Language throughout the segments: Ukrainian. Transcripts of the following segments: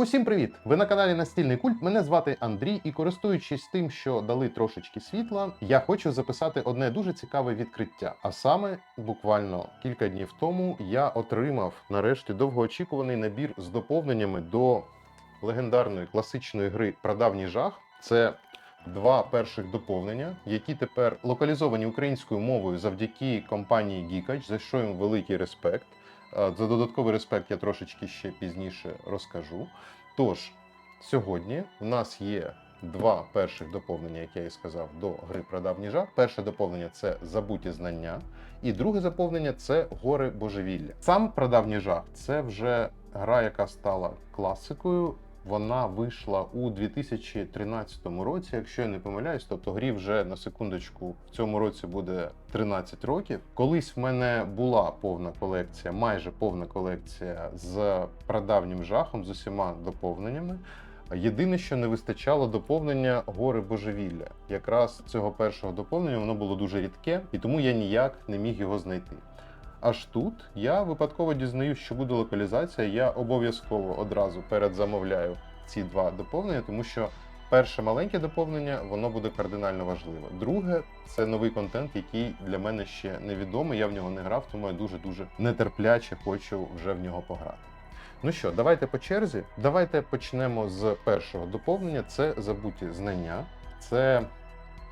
Усім привіт! Ви на каналі Настільний культ. Мене звати Андрій, і користуючись тим, що дали трошечки світла, я хочу записати одне дуже цікаве відкриття. А саме, буквально кілька днів тому я отримав нарешті довгоочікуваний набір з доповненнями до легендарної класичної гри Прадавній жах. Це два перших доповнення, які тепер локалізовані українською мовою завдяки компанії Geekage, за що їм великий респект. Е, За додатковий респект я трошечки ще пізніше розкажу. Тож, сьогодні в нас є два перших доповнення, як я і сказав, до гри Прадавній жах. Перше доповнення це забуті знання, і друге доповнення це гори божевілля. Сам прадавній жах це вже гра, яка стала класикою. Вона вийшла у 2013 році, якщо я не помиляюсь, тобто грі вже на секундочку в цьому році буде 13 років. Колись в мене була повна колекція, майже повна колекція з прадавнім жахом, з усіма доповненнями. Єдине, що не вистачало доповнення гори божевілля. Якраз цього першого доповнення воно було дуже рідке, і тому я ніяк не міг його знайти. Аж тут я випадково дізнаюсь, що буде локалізація. Я обов'язково одразу передзамовляю ці два доповнення, тому що перше маленьке доповнення воно буде кардинально важливе. Друге це новий контент, який для мене ще невідомий. Я в нього не грав, тому я дуже дуже нетерпляче хочу вже в нього пограти. Ну що, давайте по черзі. Давайте почнемо з першого доповнення. Це забуті знання. Це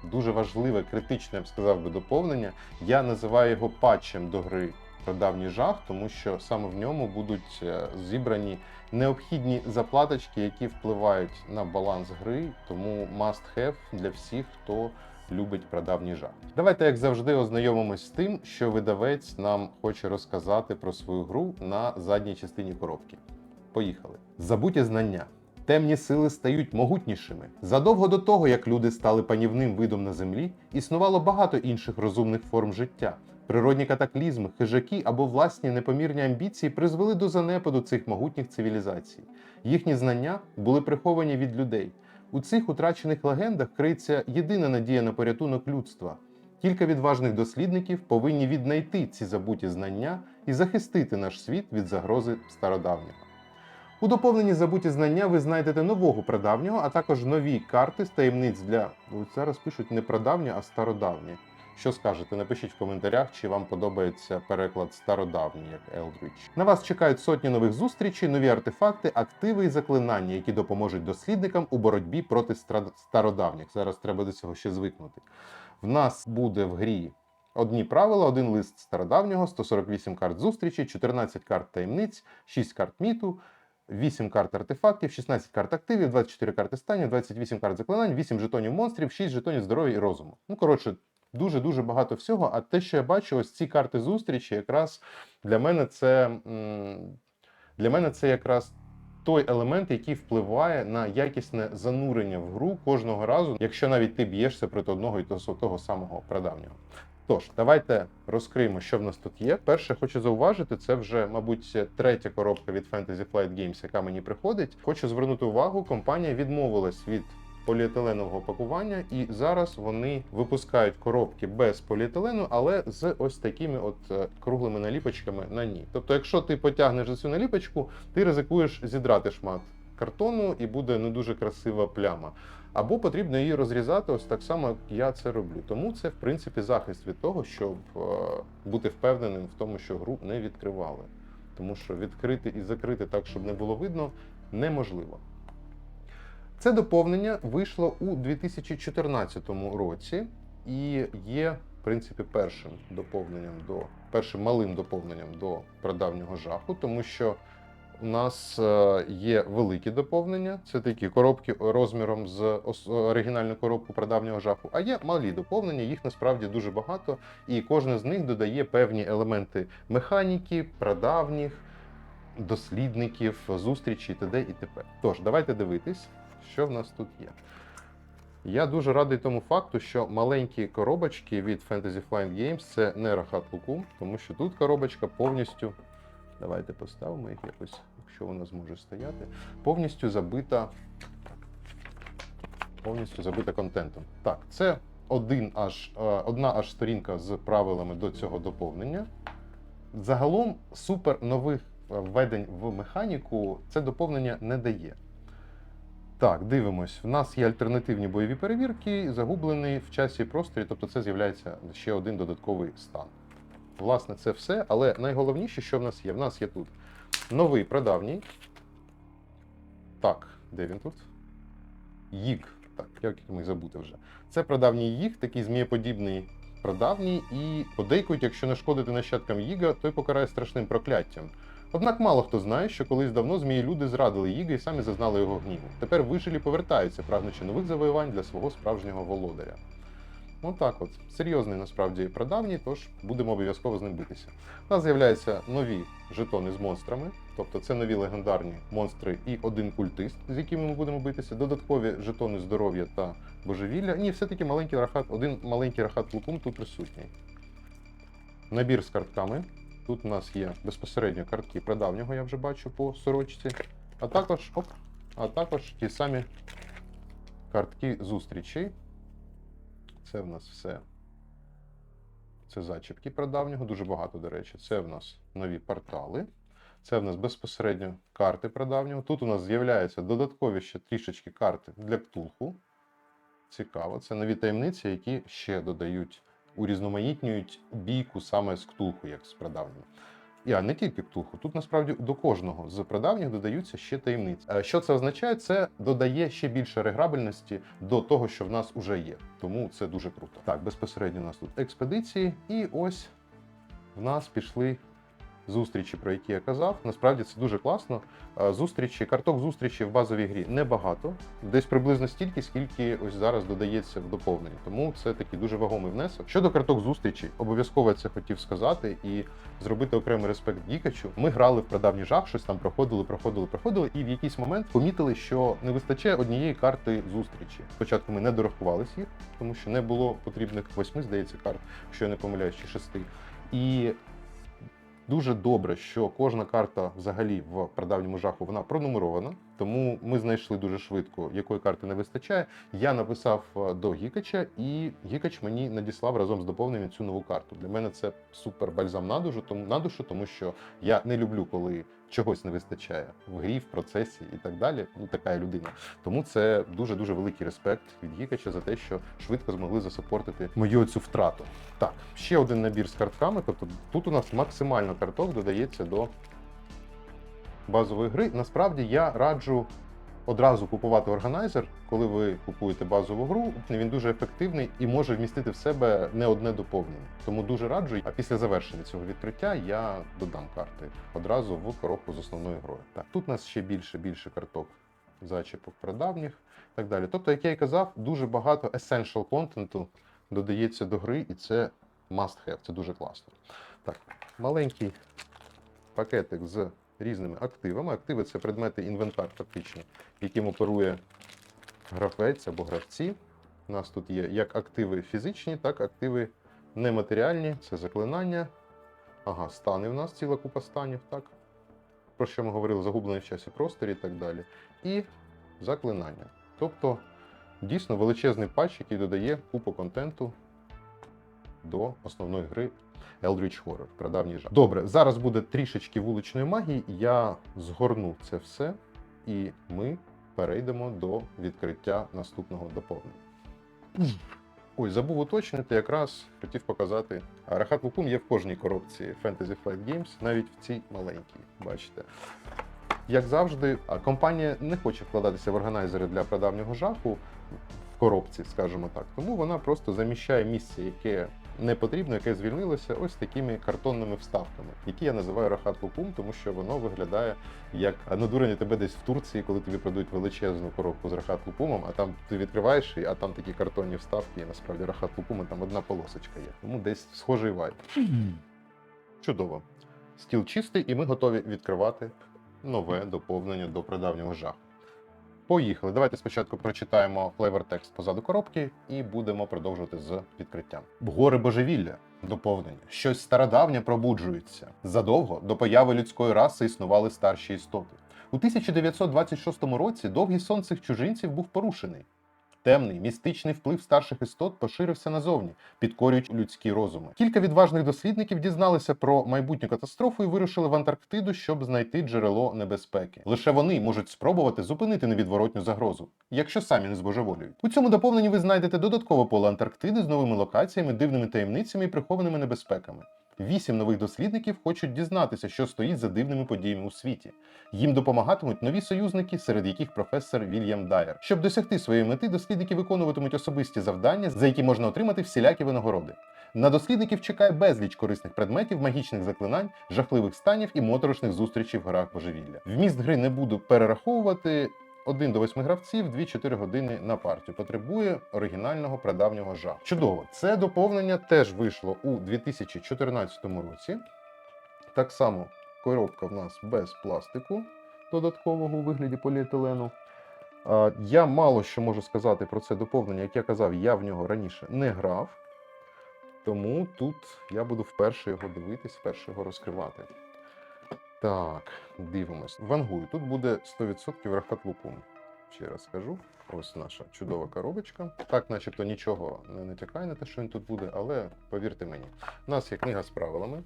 дуже важливе, критичне, я б сказав би, доповнення. Я називаю його патчем до гри про давній жах, тому що саме в ньому будуть е, зібрані необхідні заплаточки, які впливають на баланс гри, тому must have для всіх, хто любить прадавній жах. Давайте, як завжди, ознайомимось з тим, що видавець нам хоче розказати про свою гру на задній частині коробки. Поїхали. Забуті знання. Темні сили стають могутнішими. Задовго до того, як люди стали панівним видом на землі, існувало багато інших розумних форм життя. Природні катаклізми, хижаки або власні непомірні амбіції призвели до занепаду цих могутніх цивілізацій. Їхні знання були приховані від людей. У цих утрачених легендах криється єдина надія на порятунок людства. Кілька відважних дослідників повинні віднайти ці забуті знання і захистити наш світ від загрози стародавнього. У доповненні забуті знання ви знайдете нового прадавнього, а також нові карти з таємниць для Ось зараз пишуть не прадавнє, а стародавнє. Що скажете? Напишіть в коментарях, чи вам подобається переклад стародавній, як Eldritch. На вас чекають сотні нових зустрічей, нові артефакти, активи і заклинання, які допоможуть дослідникам у боротьбі проти стародавніх. Зараз треба до цього ще звикнути. В нас буде в грі одні правила, один лист стародавнього, 148 карт зустрічі, 14 карт таємниць, 6 карт міту. 8 карт артефактів, 16 карт активів, 24 карти станів, 28 карт заклинань, 8 жетонів монстрів, 6 жетонів здоров'я і розуму. Ну, коротше, дуже-дуже багато всього. А те, що я бачу, ось ці карти зустрічі, якраз для мене це для мене це якраз той елемент, який впливає на якісне занурення в гру кожного разу, якщо навіть ти б'єшся проти одного і того, самого прадавнього. Тож, давайте розкриємо, що в нас тут є. Перше, хочу зауважити, це вже, мабуть, третя коробка від Fantasy Flight Games, яка мені приходить. Хочу звернути увагу, компанія відмовилась від поліетиленового пакування, і зараз вони випускають коробки без поліетилену, але з ось такими от е, круглими наліпочками на ній. Тобто, якщо ти потягнеш за цю наліпочку, ти ризикуєш зідрати шмат картону і буде не дуже красива пляма. Або потрібно її розрізати ось так само, як я це роблю. Тому це, в принципі, захист від того, щоб е, бути впевненим в тому, що гру не відкривали. Тому що відкрити і закрити так, щоб не було видно, неможливо. Це доповнення вийшло у 2014 році і є, в принципі, першим доповненням до першим малим доповненням до прадавнього жаху, тому що у нас е, є великі доповнення, це такі коробки розміром з ос- оригінальну коробку прадавнього жаху, а є малі доповнення, їх насправді дуже багато, і кожне з них додає певні елементи механіки, прадавніх, дослідників, зустрічі, т.д. і т.п. Тож, давайте дивитись, що в нас тут є. Я дуже радий тому факту, що маленькі коробочки від Fantasy Flight Games це не Рахат Лукум, тому що тут коробочка повністю. Давайте поставимо їх якось, якщо вона зможе стояти. Повністю забита. Повністю забита контентом. Так, це один аж, е, одна аж сторінка з правилами до цього доповнення. Загалом супер нових введень в механіку це доповнення не дає. Так, дивимось. В нас є альтернативні бойові перевірки, загублений в часі і просторі, тобто це з'являється ще один додатковий стан. Власне, це все, але найголовніше, що в нас є? В нас є тут новий прадавній. Так, де він тут? Їг. Так, як міг забути вже. Це прадавній їг, такий змієподібний прадавній, і подейкують, якщо не шкодити нащадкам Їга, той покарає страшним прокляттям. Однак мало хто знає, що колись давно змії люди зрадили Їга і самі зазнали його гніву. Тепер вижилі повертаються, прагнучи нових завоювань для свого справжнього володаря. Отак от. Серйозний насправді прадавній, тож будемо обов'язково з ним битися. У нас з'являються нові жетони з монстрами, тобто це нові легендарні монстри і один культист, з якими ми будемо битися, додаткові жетони здоров'я та божевілля. Ні, все-таки маленький рахат, один маленький рахат лукум тут присутній. Набір з картками. Тут у нас є безпосередньо картки прадавнього, я вже бачу по сорочці. А також, оп, а також ті самі картки зустрічей. Це в нас все. Це зачіпки прадавнього, дуже багато, до речі. Це в нас нові портали. Це в нас безпосередньо карти прадавнього. Тут у нас з'являються додаткові ще трішечки карти для ктулху. Цікаво. Це нові таємниці, які ще додають, урізноманітнюють бійку саме з ктулху, як з прадавнім. А не тільки птуху, Тут насправді до кожного з прадавніх додаються ще таємниці. Е, Що це означає? Це додає ще більше реграбельності до того, що в нас вже є. Тому це дуже круто. Так, безпосередньо у нас тут експедиції, і ось в нас пішли зустрічі, про які я казав. Насправді це дуже класно. Зустрічі, карток зустрічі в базовій грі небагато, десь приблизно стільки, скільки ось зараз додається в доповненні. Тому це такий дуже вагомий внесок. Щодо карток зустрічі, обов'язково я це хотів сказати і зробити окремий респект Дікачу. Ми грали в прадавній жах, щось там проходили, проходили, проходили, і в якийсь момент помітили, що не вистачає однієї карти зустрічі. Спочатку ми не дорахувалися їх, тому що не було потрібних восьми, здається, карт, якщо я не помиляюсь, чи шести. І Дуже добре, що кожна карта взагалі в прадавньому жаху вона пронумерована, тому ми знайшли дуже швидко, якої карти не вистачає. Я написав е, до Гікача, і Гікач мені надіслав разом з доповненням цю нову карту. Для мене це супер бальзам на душу, тому що я не люблю, коли чогось не вистачає в грі, в процесі і так далі. Ну така людина. Тому це дуже дуже великий респект від Гікача за те, що швидко змогли засупортити мою цю втрату. Так, ще один набір з картками. Тобто тут у нас максимально карток додається до базової гри. Насправді я раджу одразу купувати органайзер, коли ви купуєте базову гру. Він дуже ефективний і може вмістити в себе не одне доповнення. Тому дуже раджу. А після завершення цього відкриття я додам карти одразу в коробку з основною грою. Так, тут у нас ще більше більше карток зачіпок прадавніх і так далі. Тобто, як я і казав, дуже багато essential контенту додається до гри, і це must have. Це дуже класно. Так, маленький пакетик з різними активами. Активи це предмети інвентар, фактично, яким оперує гравець або гравці. У нас тут є як активи фізичні, так і активи нематеріальні. Це заклинання. Ага, стани в нас ціла купа станів, так? Про що ми говорили, загублений в часі просторі і так далі. І заклинання. Тобто, дійсно величезний патч, який додає купу контенту до основної гри Eldritch Horror, прадавній жах. Добре, зараз буде трішечки вуличної магії. Я згорну це все, і ми перейдемо до відкриття наступного доповнення. Ой, забув уточнити, якраз хотів показати. Рахат Лукум є в кожній коробці Fantasy Flight Games, навіть в цій маленькій. Бачите. Як завжди, компанія не хоче вкладатися в органайзери для прадавнього жаху в коробці, скажімо так. Тому вона просто заміщає місце, яке не потрібно, яке звільнилося, ось такими картонними вставками, які я називаю рахат лукум, тому що воно виглядає як надурення тебе десь в Турції, коли тобі продають величезну коробку з рахат лукумом, а там ти відкриваєш її, а там такі картонні вставки, і насправді рахат лукум, і там одна полосочка є. Тому десь схожий вайб. Чудово. Стіл чистий, і ми готові відкривати нове доповнення до прадавнього жаху. Поїхали. Давайте спочатку прочитаємо флейвер-текст позаду коробки і будемо продовжувати з відкриттям. Гори божевілля. Доповнення. Щось стародавнє пробуджується. Задовго до появи людської раси існували старші істоти. У 1926 році довгий сон цих чужинців був порушений. Темний містичний вплив старших істот поширився назовні, підкорюючи людські розуми. Кілька відважних дослідників дізналися про майбутню катастрофу і вирушили в Антарктиду, щоб знайти джерело небезпеки. Лише вони можуть спробувати зупинити невідворотню загрозу, якщо самі не збожеволюють. У цьому доповненні ви знайдете додаткове поле Антарктиди з новими локаціями, дивними таємницями і прихованими небезпеками. Вісім нових дослідників хочуть дізнатися, що стоїть за дивними подіями у світі. Їм допомагатимуть нові союзники, серед яких професор Вільям Дайер. Щоб досягти своєї мети, дослідники виконуватимуть особисті завдання, за які можна отримати всілякі винагороди. На дослідників чекає безліч корисних предметів, магічних заклинань, жахливих станів і моторошних зустрічей в горах божевілля. Вміст гри не буду перераховувати. 1 до 8 гравців, 2-4 години на партію. Потребує оригінального прадавнього жа. Чудово. Це доповнення теж вийшло у 2014 році. Так само коробка в нас без пластику додаткового у вигляді поліетилену. Я мало що можу сказати про це доповнення. Як я казав, я в нього раніше не грав. Тому тут я буду вперше його дивитись, вперше його розкривати. Так, дивимось. Вангую. Тут буде 100% рахат лукум. Ще раз скажу. Ось наша чудова коробочка. Так, начебто нічого не натякає на те, що він тут буде, але повірте мені, у нас є книга з правилами.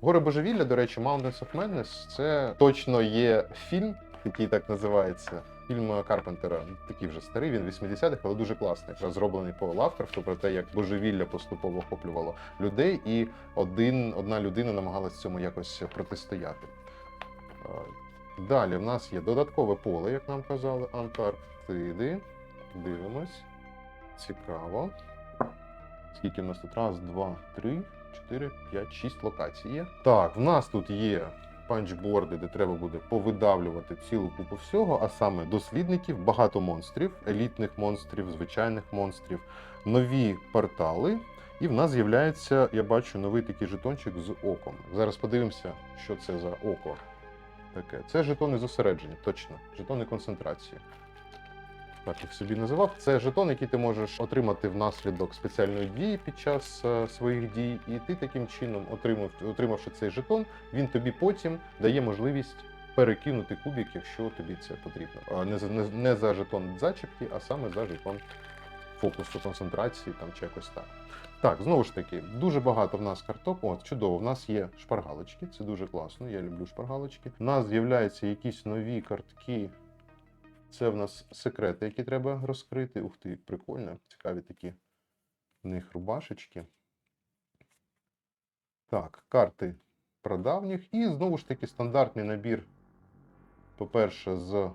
Гори Божевілля, до речі, Mountains of Madness це точно є фільм, який так називається. Фільм Карпентера, такий вже старий, він 80-х, але дуже класний. Зроблений по Лавкрафту про те, як божевілля поступово охоплювало людей, і один, одна людина намагалась цьому якось протистояти. Далі в нас є додаткове поле, як нам казали, Антарктиди. Дивимось. Цікаво. Скільки в нас тут? Раз, два, три, чотири, п'ять, шість локацій є. Так, в нас тут є панчборди, де треба буде повидавлювати цілу купу всього, а саме дослідників, багато монстрів, елітних монстрів, звичайних монстрів, нові портали. І в нас з'являється, я бачу, новий такий жетончик з оком. Зараз подивимося, що це за око таке. Це жетони зосередження, точно, жетони концентрації. Так їх собі називав. Це жетон, який ти можеш отримати внаслідок спеціальної дії під час е, своїх дій, і ти таким чином, отримав, отримавши цей жетон, він тобі потім дає можливість перекинути кубик, якщо тобі це потрібно. Не за не, не за жетон зачіпки, а саме за жетон фокусу концентрації там чи якось так. Так, знову ж таки, дуже багато в нас карток. От, чудово, в нас є шпаргалочки, це дуже класно. Я люблю шпаргалочки. У нас з'являються якісь нові картки. Це в нас секрети, які треба розкрити. Ух ти, прикольно, цікаві такі в них рубашечки. Так, карти прадавніх. І знову ж таки стандартний набір, по-перше, з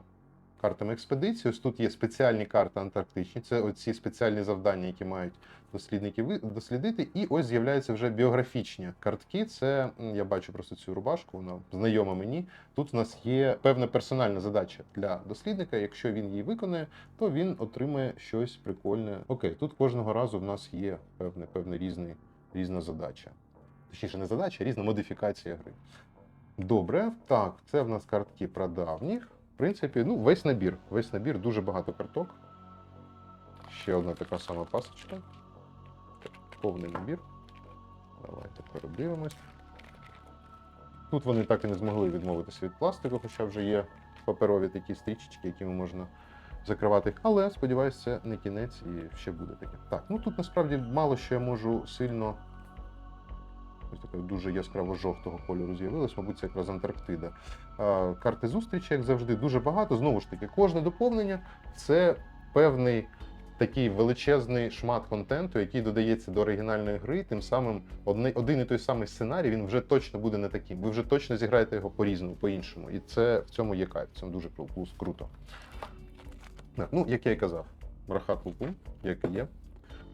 картами експедиції. Ось тут є спеціальні карти антарктичні. Це оці спеціальні завдання, які мають дослідники дослідити. І ось з'являються вже біографічні картки. Це я бачу просто цю рубашку, вона знайома мені. Тут у нас є певна персональна задача для дослідника. Якщо він її виконає, то він отримає щось прикольне. Окей, тут кожного разу в нас є певне, певне різний, різна задача. Точніше, не задача, а різна модифікація гри. Добре, так, це в нас картки прадавніх. В принципі, ну, весь набір. Весь набір, дуже багато карток. Ще одна така сама пасочка. Повний набір. Давайте передивимось. Тут вони так і не змогли відмовитися від пластику, хоча вже є паперові такі стрічечки, якими можна закривати. Але сподіваюся, це не кінець і ще буде таке. Так, ну тут насправді мало що я можу сильно. Ось така дуже яскраво жовтого кольору з'явилась, мабуть, це якраз Антарктида. Карти зустрічі, як завжди, дуже багато. Знову ж таки, кожне доповнення це певний такий величезний шмат контенту, який додається до оригінальної гри. Тим самим один і той самий сценарій він вже точно буде не таким. Ви вже точно зіграєте його по-різному, по-іншому. І це в цьому є кайф, в цьому дуже круто. Ну, як я і казав, рахат луку, як і є.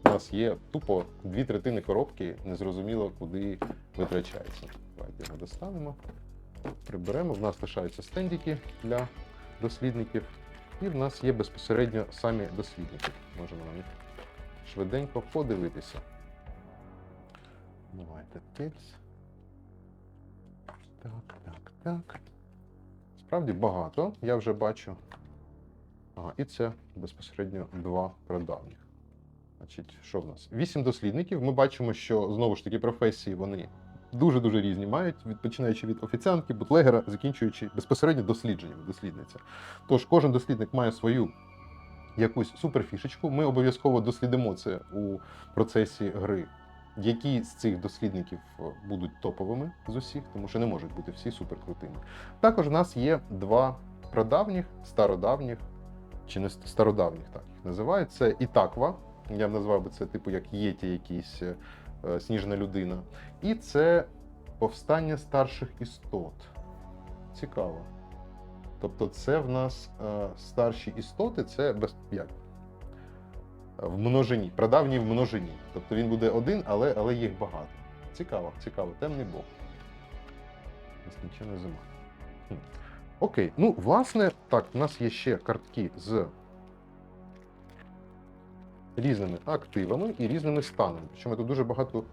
У нас є тупо дві третини коробки, незрозуміло, куди витрачається. Давайте його достанемо, приберемо. В нас лишаються стендики для дослідників. І в нас є безпосередньо самі дослідники. Можемо на них швиденько подивитися. Давайте тиць. Так, так, так. Справді багато, я вже бачу. Ага, і це безпосередньо два прадавніх. Значить, що в нас? Вісім дослідників. Ми бачимо, що знову ж таки професії вони дуже-дуже різні мають, від починаючи від офіціантки, бутлегера, закінчуючи безпосередньо дослідженнями, дослідниця. Тож кожен дослідник має свою якусь суперфішечку. Ми обов'язково дослідимо це у процесі гри. Які з цих дослідників е, будуть топовими з усіх, тому що не можуть бути всі суперкрутими. Також в нас є два прадавніх, стародавніх, чи не стародавніх, так їх називають. Це Ітаква. Я б назвав би це типу як Єті, якийсь е, сніжна людина. І це повстання старших істот. Цікаво. Тобто, це в нас е, старші істоти, це без як? В множині, прадавній в множині. Тобто він буде один, але, але їх багато. Цікаво, цікаво. Темний Бог. Нескінчена зима. Хм. Окей, ну, власне, так, у нас є ще картки з різними активами і різними станами. Причому тут дуже багато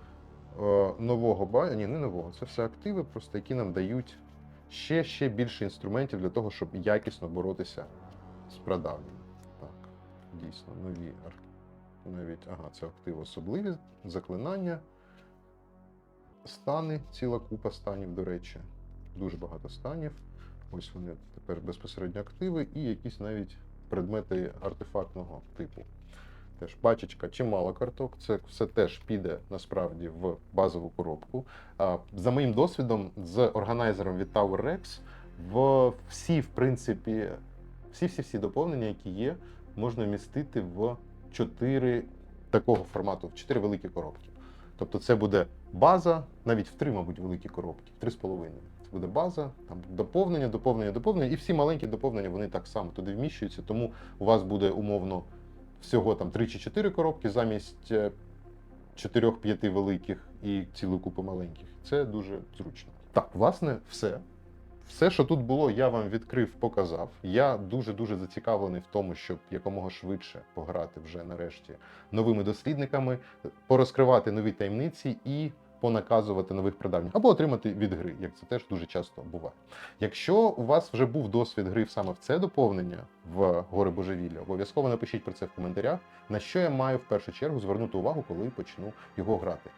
е, нового ба... Ні, не нового. Це все активи, просто які нам дають ще, ще більше інструментів для того, щоб якісно боротися з прадавніми. Так, дійсно, нові навіть, ага, це активи особливі, заклинання, стани, ціла купа станів, до речі. Дуже багато станів. Ось вони тепер безпосередньо активи і якісь навіть предмети артефактного типу. Теж бачечка, чимало карток. Це все теж піде насправді в базову коробку. За моїм досвідом, з органайзером від Tower Rex, в всі, в принципі, всі-всі-всі доповнення, які є, можна вмістити в чотири такого формату, в чотири великі коробки. Тобто це буде база, навіть в три, мабуть, великі коробки, в три з половиною. Це буде база, там доповнення, доповнення, доповнення, і всі маленькі доповнення вони так само туди вміщуються. Тому у вас буде умовно всього там 3 чи 4 коробки замість 4-5 великих і цілу купу маленьких. Це дуже зручно. Так, власне, все. Все, що тут було, я вам відкрив, показав. Я дуже дуже зацікавлений в тому, щоб якомога швидше пограти вже нарешті новими дослідниками, порозкривати нові таємниці і понаказувати нових прадавніх, або отримати від гри, як це теж дуже часто буває. Якщо у вас вже був досвід гри саме в це доповнення в гори божевілля, обов'язково напишіть про це в коментарях, на що я маю в першу чергу звернути увагу, коли почну його грати.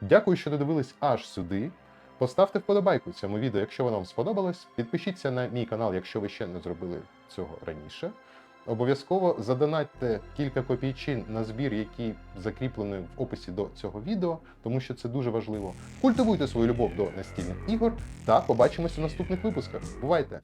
Дякую, що додивились аж сюди. Поставте вподобайку цьому відео, якщо воно вам сподобалось. Підпишіться на мій канал, якщо ви ще не зробили цього раніше. Обов'язково задонатьте кілька копійчин на збір, який закріплений в описі до цього відео, тому що це дуже важливо. Культивуйте свою любов до настільних ігор та побачимося у наступних випусках. Бувайте!